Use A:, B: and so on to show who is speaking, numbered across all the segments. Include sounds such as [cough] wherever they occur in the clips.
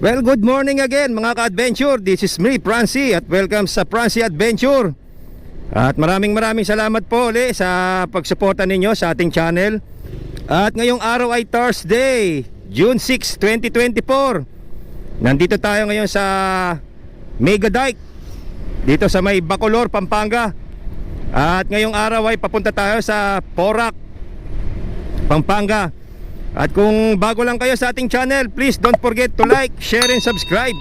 A: Well, good morning again mga ka-adventure. This is me, Francie, at welcome sa Francie Adventure. At maraming maraming salamat po ulit sa pagsuporta ninyo sa ating channel. At ngayong araw ay Thursday, June 6, 2024. Nandito tayo ngayon sa Mega Dike, dito sa may Bacolor, Pampanga. At ngayong araw ay papunta tayo sa Porac, Pampanga. At kung bago lang kayo sa ating channel, please don't forget to like, share, and subscribe.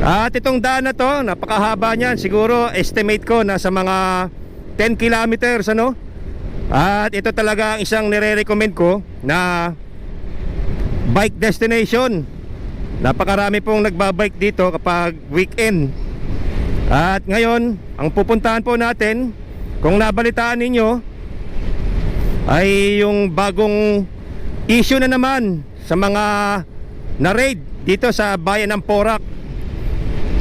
A: At itong daan na to, napakahaba niyan. Siguro estimate ko na sa mga 10 kilometers ano. At ito talaga ang isang nire-recommend ko na bike destination. Napakarami pong nagbabike dito kapag weekend. At ngayon, ang pupuntahan po natin, kung nabalitaan ninyo, ay yung bagong issue na naman sa mga na-raid dito sa bayan ng Porac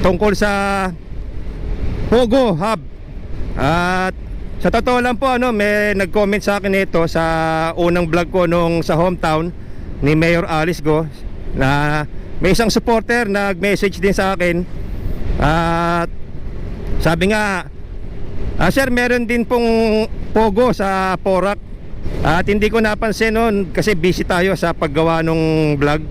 A: tungkol sa Pogo Hub. At sa totoo lang po ano, may nag-comment sa akin nito sa unang vlog ko nung sa hometown ni Mayor Alice Go na may isang supporter nag-message din sa akin at sabi nga ah, sir meron din pong Pogo sa Porac at hindi ko napansin noon kasi busy tayo sa paggawa ng vlog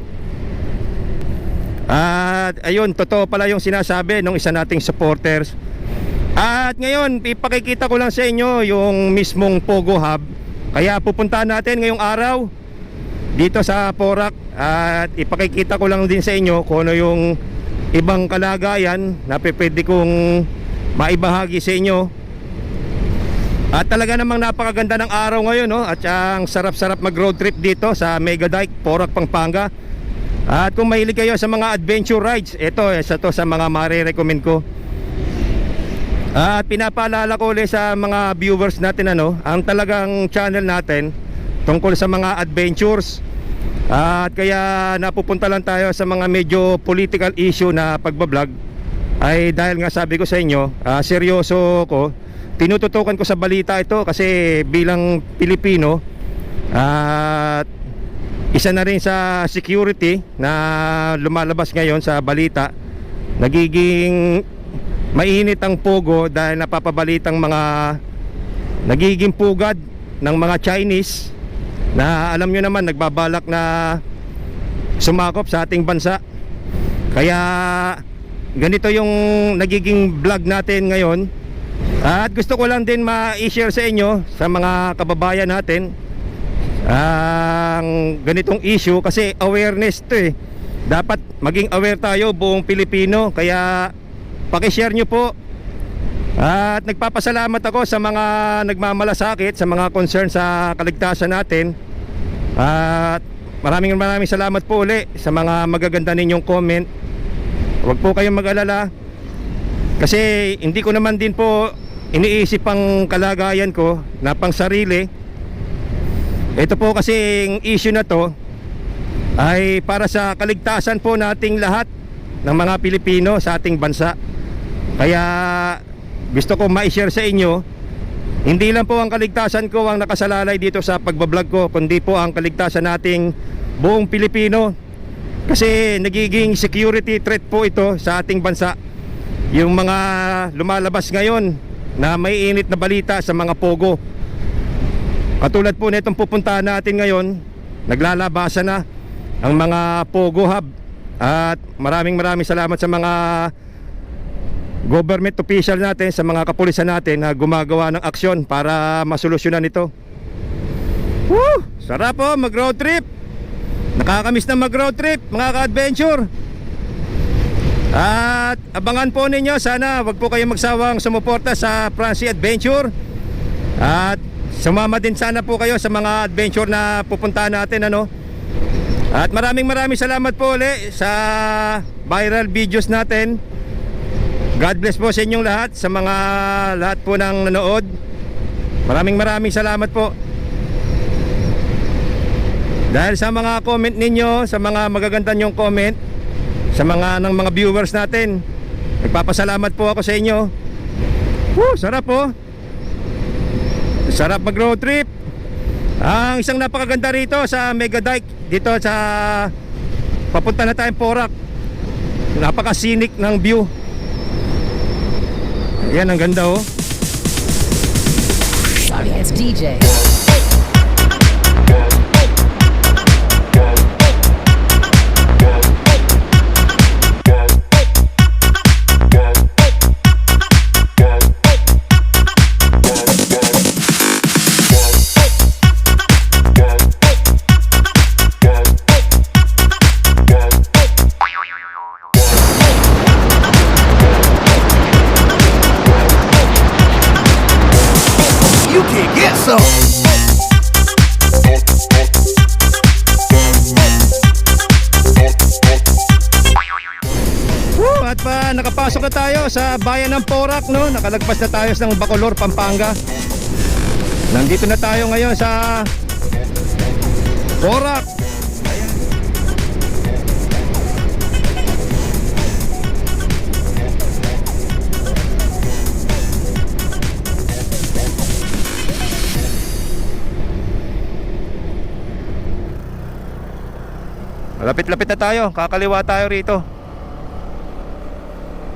A: at ayun, totoo pala yung sinasabi ng isa nating supporters. At ngayon, ipakikita ko lang sa inyo yung mismong Pogo Hub. Kaya pupuntahan natin ngayong araw dito sa Porac at ipakikita ko lang din sa inyo kung ano yung ibang kalagayan na pwede kong maibahagi sa inyo. At talaga namang napakaganda ng araw ngayon no? At ang sarap-sarap mag road trip dito sa Mega Dike, Porac, Pampanga. At kung mahilig kayo sa mga adventure rides, ito isa to sa mga mare-recommend ko. At pinapaalala ko ulit sa mga viewers natin ano, ang talagang channel natin tungkol sa mga adventures. At kaya napupunta lang tayo sa mga medyo political issue na pagbablog ay dahil nga sabi ko sa inyo, ah, seryoso ko. Tinututukan ko sa balita ito kasi bilang Pilipino at isa na rin sa security na lumalabas ngayon sa balita nagiging mainit ang pogo dahil napapabalitang mga nagiging pugad ng mga Chinese na alam nyo naman nagbabalak na sumakop sa ating bansa. Kaya ganito yung nagiging vlog natin ngayon at gusto ko lang din ma-share sa inyo sa mga kababayan natin ang ganitong issue kasi awareness to eh. Dapat maging aware tayo buong Pilipino. Kaya pakishare nyo po. At nagpapasalamat ako sa mga nagmamalasakit sa mga concern sa kaligtasan natin. At maraming maraming salamat po uli sa mga magaganda ninyong comment. Huwag po kayong mag-alala. Kasi hindi ko naman din po iniisip ang kalagayan ko na pang sarili. Ito po kasi issue na to ay para sa kaligtasan po nating lahat ng mga Pilipino sa ating bansa. Kaya gusto ko ma-share sa inyo hindi lang po ang kaligtasan ko ang nakasalalay dito sa pagbablog ko kundi po ang kaligtasan nating buong Pilipino. Kasi nagiging security threat po ito sa ating bansa. Yung mga lumalabas ngayon na may init na balita sa mga pogo Katulad po nitong pupuntahan natin ngayon, naglalabasan na ang mga Pogo Hub at maraming maraming salamat sa mga government official natin, sa mga kapulisan natin na gumagawa ng aksyon para masolusyonan ito. Woo! Sarap po mag road trip. Nakakamiss na mag road trip mga ka-adventure. At abangan po ninyo sana wag po kayong magsawang sumuporta sa Francie Adventure. At Sumama din sana po kayo sa mga adventure na pupuntahan natin ano. At maraming maraming salamat po uli sa viral videos natin. God bless po sa inyong lahat, sa mga lahat po ng nanood. Maraming maraming salamat po. Dahil sa mga comment ninyo, sa mga magaganda nyong comment, sa mga ng mga viewers natin, nagpapasalamat po ako sa inyo. Woo, sarap po. Sarap mag road trip Ang isang napakaganda rito sa Mega Dike dito sa papunta na tayong Porac. Napaka-scenic ng view. Ayan, ang ganda oh.
B: Sorry, DJ.
A: Sa bayan ng Porac no. Nakalagpas na tayo ng Bacolor, Pampanga. Nandito na tayo ngayon sa Porac. Lapit-lapit na tayo. Kakaliwa tayo rito.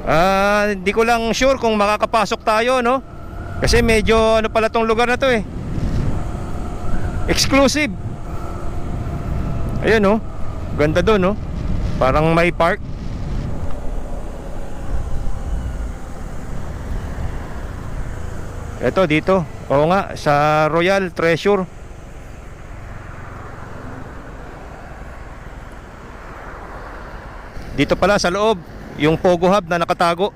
A: Ah, hindi ko lang sure kung makakapasok tayo, no? Kasi medyo ano pala tong lugar na to eh. Exclusive. Ayun, no? Ganda doon, no? Parang may park. Ito dito. Oo nga, sa Royal Treasure. Dito pala sa loob, yung Pogo Hub na nakatago.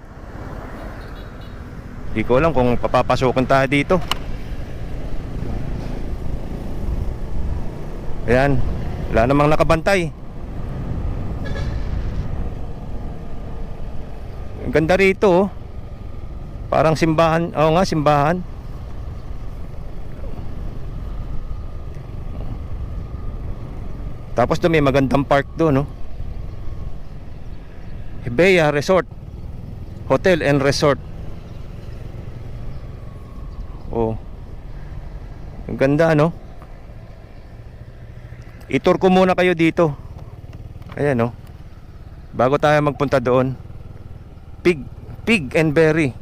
A: Di ko alam kung papapasukin tayo dito. Ayan, wala namang nakabantay. Ang ganda rito oh. Parang simbahan, oo nga simbahan. Tapos doon may magandang park doon, no? Hibeya Resort. Hotel and Resort. Oh. Ang ganda no? Itur ko muna kayo dito. Ayan no? Bago tayo magpunta doon. Pig Pig and Berry.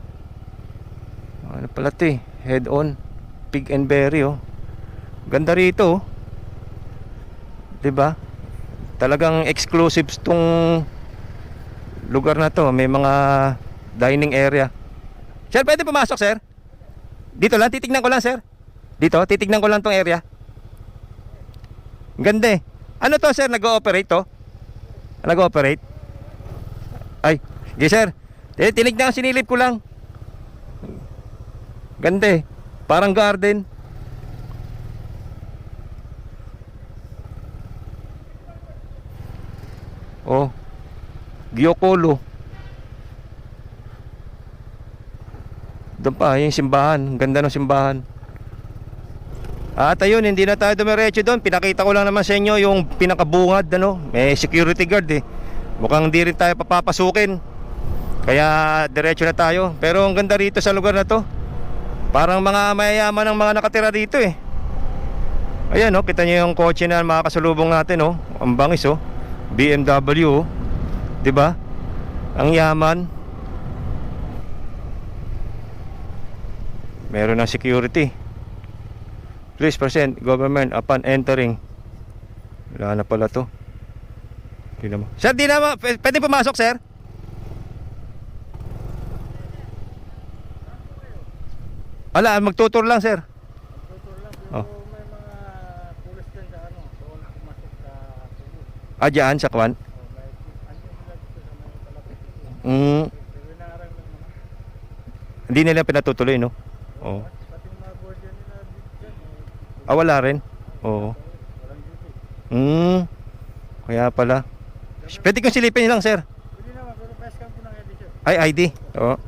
A: Ano pala to eh? Head on. Pig and Berry oh. Ganda rito oh. 'Di ba? Talagang exclusive tong lugar na to, may mga dining area. Sir, pwede pumasok, sir? Dito lang, titignan ko lang, sir. Dito, titignan ko lang tong area. Ganda eh. Ano to, sir? Nag-ooperate to? Nag-ooperate? Ay, sige, sir. Eh, tinignan, sinilip ko lang. Ganda eh. Parang garden. Oh, Giocolo. Doon pa, yung simbahan. Ganda ng simbahan. At ayun, hindi na tayo dumiretso doon. Pinakita ko lang naman sa inyo yung pinakabungad. Ano? May security guard eh. Mukhang hindi rin tayo papapasukin. Kaya diretso na tayo. Pero ang ganda rito sa lugar na to. Parang mga mayayaman ang mga nakatira dito eh. Ayan oh, kita niyo yung kotse na mga kasalubong natin oh. Ang bangis oh. BMW oh. 'Di ba? Ang yaman. Meron ng security. Please present government upon entering. Wala na pala to. Di naman. Sir, di. P- Pwede pumasok, sir? Ala, magtutur lang, sir. Oh.
C: may mga pulis din sa ano, doon pumasok sa.
A: Ah, dyan, sa Kwan.
C: Oh, may ano nila dito sa mga kalapit.
A: Mm,
C: Pero narang lang naman.
A: Hindi nila pinatutuloy, no? Oo. Ah, wala rin? Oo. Hmm. Kaya pala. Pwede kong silipin lang, sir.
C: Pwede naman, pero press cam po ng edition.
A: Ay, ID. Oo.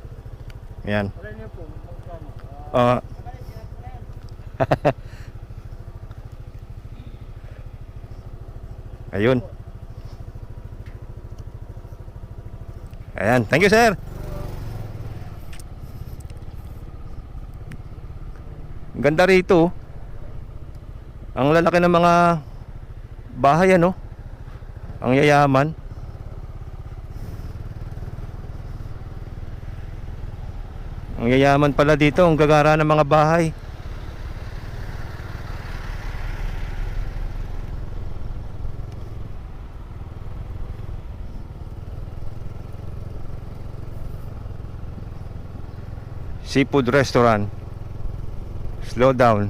A: Yan.
C: Wala niyo po.
A: Oo. [laughs] Ayun. Ayan. Thank you, sir. Ganda rito. oh. Ang lalaki ng mga bahay ano. Ang yayaman. Ang yayaman pala dito, ang gagara ng mga bahay. Seafood restaurant. Slow down.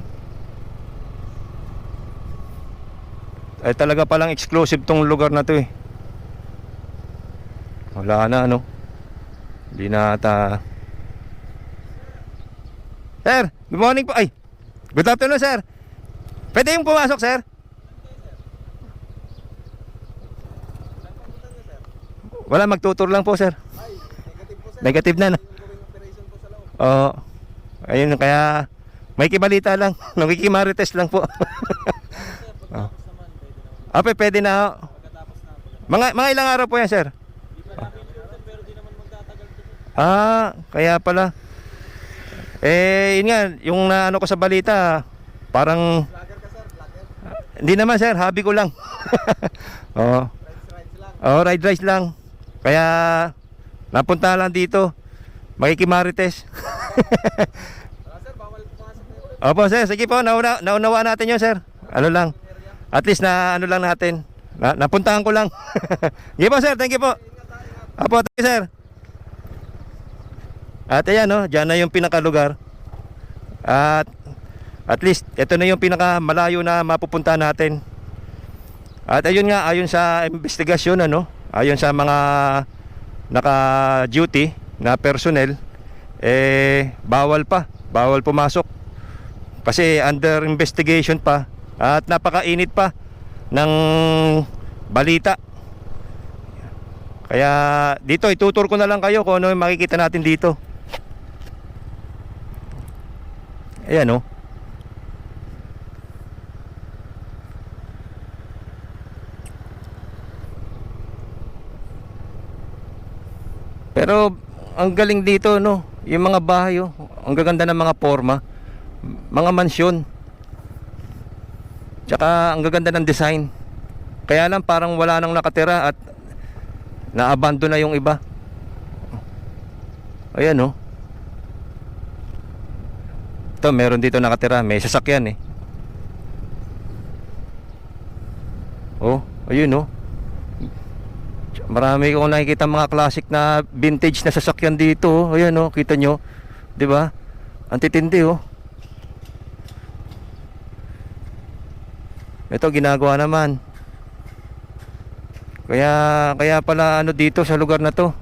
A: Ay talaga palang exclusive tong lugar na to eh. Wala na ano. Hindi na ata. Sir, good morning po. Ay, good afternoon sir. Pwede yung pumasok sir? Wala, magtutur lang po sir. Negative na na. Oo. ayun, kaya may kibalita lang. [laughs] Nakikimarites lang po. [laughs] oh. Ape, pwede na. ho. Mga, mga ilang araw po yan, sir? Ah, kaya pala. Eh, yun nga, yung naano ko sa balita, parang... Hindi naman, sir. Hobby ko lang. [laughs] Oo. Oo, ride rides lang. Kaya, napunta lang dito. Makikimarites. Opo, sir. Sige po, nauna, naunawaan natin yun, sir. Ano lang. At least na ano lang natin. Na, napuntahan ko lang. [laughs] Sige po, sir. Thank you po. Apo, thank you, sir. At ayan, no, dyan na yung pinakalugar. At at least, ito na yung pinaka malayo na mapupunta natin. At ayun nga, ayon sa investigasyon, ano, ayon sa mga naka-duty na personnel, eh, bawal pa. Bawal pumasok. Kasi under investigation pa at napakainit pa ng balita. Kaya dito itutur ko na lang kayo kung ano yung makikita natin dito. Ayan oh. Pero ang galing dito no, yung mga bahay oh, ang gaganda ng mga forma, mga mansyon. Tsaka ang gaganda ng design. Kaya lang parang wala nang nakatira at naabandon na yung iba. Ayan oh. Ito meron dito nakatira, may sasakyan eh. Oh, ayun oh. Marami akong nakikita mga classic na vintage na sasakyan dito. Oh. Ayan oh, kita nyo. 'Di ba? Ang titindi oh. Ito ginagawa naman. Kaya kaya pala ano dito sa lugar na 'to.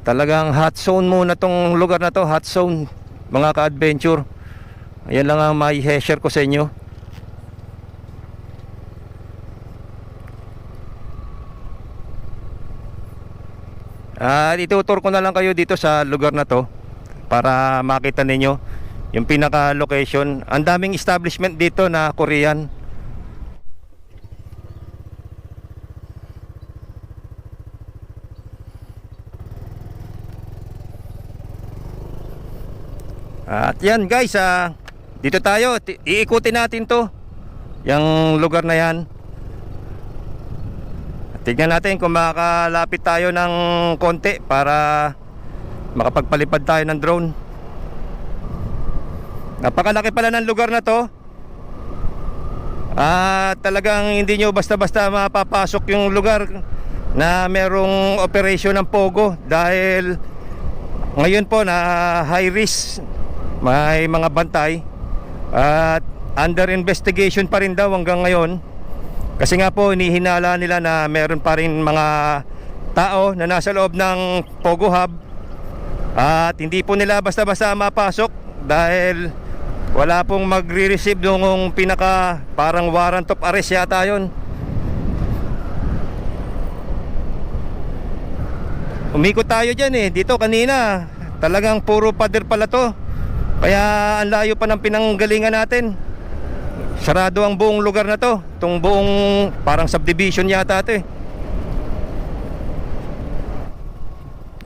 A: Talagang hot zone muna tong lugar na 'to, hot zone. Mga ka-adventure. Ayan lang ang may share ko sa inyo. At itutur ko na lang kayo dito sa lugar na to para makita ninyo yung pinaka location. Ang daming establishment dito na Korean. At yan guys, ah, dito tayo. Ti- Iikutin natin to. Yung lugar na yan. Tignan natin kung makakalapit tayo ng konti para makapagpalipad tayo ng drone. Napakalaki pala ng lugar na to. At talagang hindi nyo basta-basta mapapasok yung lugar na merong operation ng Pogo dahil ngayon po na high risk may mga bantay at under investigation pa rin daw hanggang ngayon kasi nga po inihinala nila na meron pa rin mga tao na nasa loob ng Pogo Hub at hindi po nila basta-basta mapasok dahil wala pong magre-receive yung pinaka parang warrant of arrest yata yon. Umikot tayo dyan eh. Dito kanina talagang puro pader pala to. Kaya ang layo pa ng pinanggalingan natin. Sarado ang buong lugar na to. Itong buong parang subdivision yata to eh.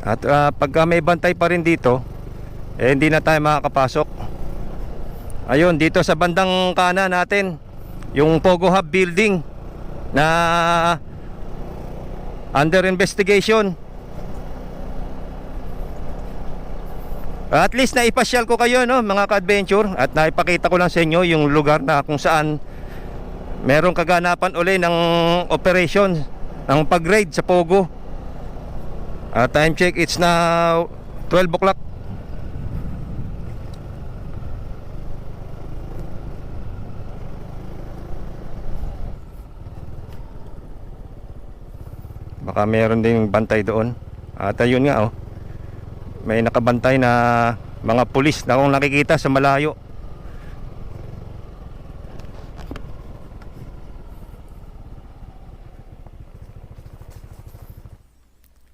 A: At ah, pagka may bantay pa rin dito, eh hindi na tayo makakapasok. Ayun, dito sa bandang kanan natin, yung Pogo Hub building na under investigation. At least naipasyal ko kayo no, mga ka-adventure at naipakita ko lang sa inyo yung lugar na kung saan merong kaganapan uli ng operation ng pag-raid sa Pogo. At time check, it's now 12 o'clock. Baka meron ding bantay doon. At ayun nga oh. May nakabantay na mga pulis na kung nakikita sa malayo.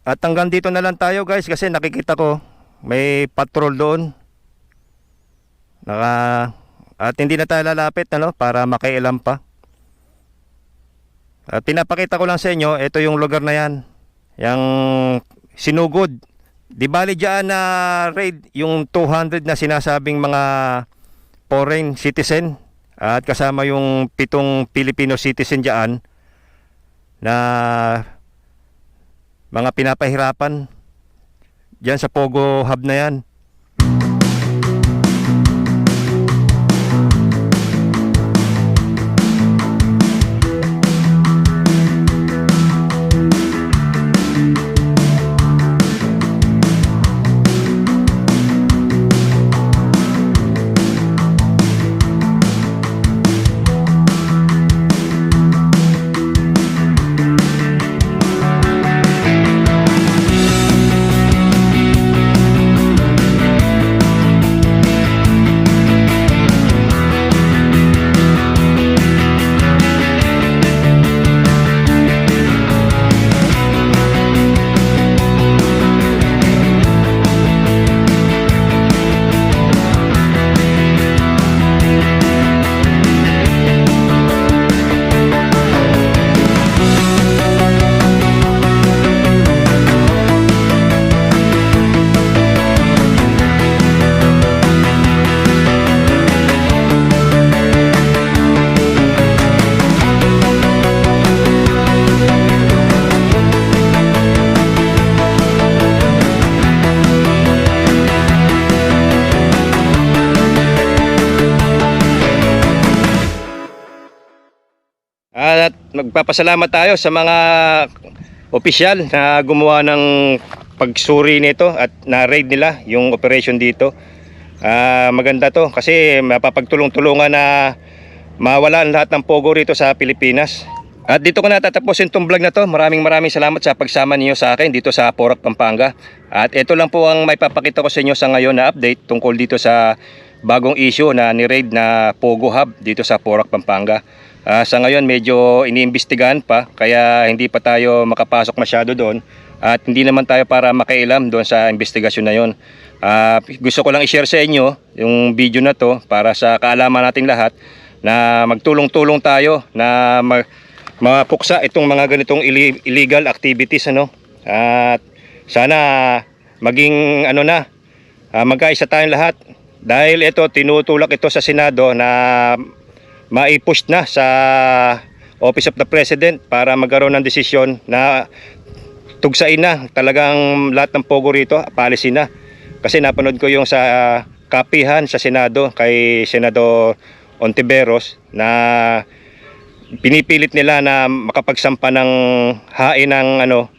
A: At hanggang dito na lang tayo guys kasi nakikita ko may patrol doon. Naka at hindi na tayo lalapit ano para makailam pa. At pinapakita ko lang sa inyo, ito yung lugar na yan. Yung sinugod. Di bali dyan na raid yung 200 na sinasabing mga foreign citizen at kasama yung pitong Filipino citizen dyan na mga pinapahirapan dyan sa Pogo Hub na yan. Magpapasalamat tayo sa mga opisyal na gumawa ng pagsuri nito at na-raid nila yung operation dito. Ah, maganda to kasi mapapagtulong-tulungan na mawala ang lahat ng pogo rito sa Pilipinas. At dito ko natatapusin itong vlog na to. Maraming maraming salamat sa pagsama niyo sa akin dito sa Porac, Pampanga. At ito lang po ang may papakita ko sa inyo sa ngayon na update tungkol dito sa bagong issue na ni-raid na Pogo Hub dito sa Porac, Pampanga. Ah, sa ngayon medyo iniimbestigahan pa kaya hindi pa tayo makapasok masyado doon at hindi naman tayo para makailam doon sa investigasyon na yon. Ah, gusto ko lang i-share sa inyo yung video na to para sa kaalaman nating lahat na magtulong-tulong tayo na mag mapuksa itong mga ganitong illegal activities ano. At sana maging ano na ah, magkaisa tayong lahat dahil ito tinutulak ito sa Senado na maipush na sa Office of the President para magkaroon ng desisyon na tugsain na talagang lahat ng pogo rito, policy na. Kasi napanood ko yung sa kapihan sa Senado kay Senador Ontiveros na pinipilit nila na makapagsampa ng hain ng ano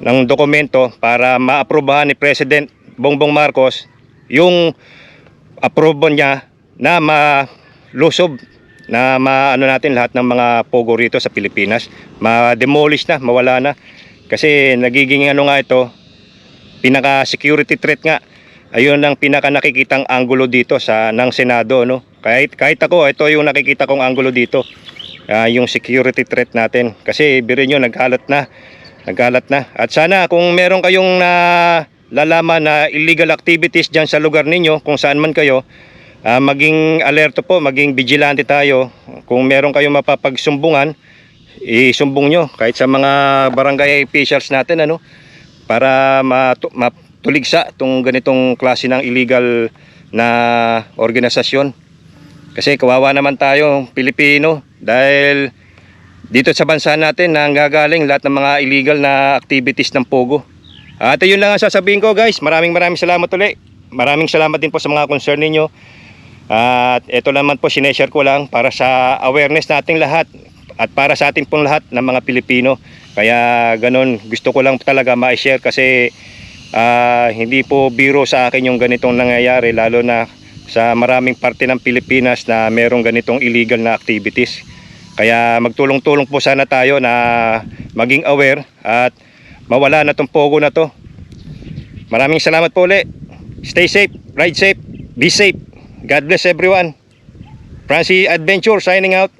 A: ng dokumento para maaprubahan ni President Bongbong Marcos yung approval niya na malusob na maano natin lahat ng mga pogo rito sa Pilipinas. Ma-demolish na, mawala na. Kasi nagiging ano nga ito pinaka security threat nga. Ayun ang pinaka nakikitang anggulo dito sa ng Senado no? Kahit kahit ako ito yung nakikita kong anggulo dito. Ah, yung security threat natin. Kasi biro nyo nagkalat na. Nagkalat na. At sana kung meron kayong na lalaman na illegal activities dyan sa lugar ninyo kung saan man kayo ah, maging alerto po maging vigilante tayo kung meron kayong mapapagsumbungan isumbong nyo kahit sa mga barangay officials natin ano para matu- matuligsa itong ganitong klase ng illegal na organisasyon Kasi kawawa naman tayo Pilipino dahil dito sa bansa natin nanggagaling lahat ng mga illegal na activities ng Pogo. At yun lang ang sasabihin ko guys. Maraming maraming salamat ulit. Maraming salamat din po sa mga concern ninyo. At ito naman po sineshare ko lang para sa awareness nating lahat at para sa ating pong lahat ng mga Pilipino. Kaya ganun gusto ko lang talaga ma-share kasi ah, hindi po biro sa akin yung ganitong nangyayari lalo na sa maraming parte ng Pilipinas na merong ganitong illegal na activities. Kaya magtulong-tulong po sana tayo na maging aware at mawala na tong pogo na to. Maraming salamat po ulit. Stay safe, ride safe, be safe. God bless everyone. Francie Adventure signing out.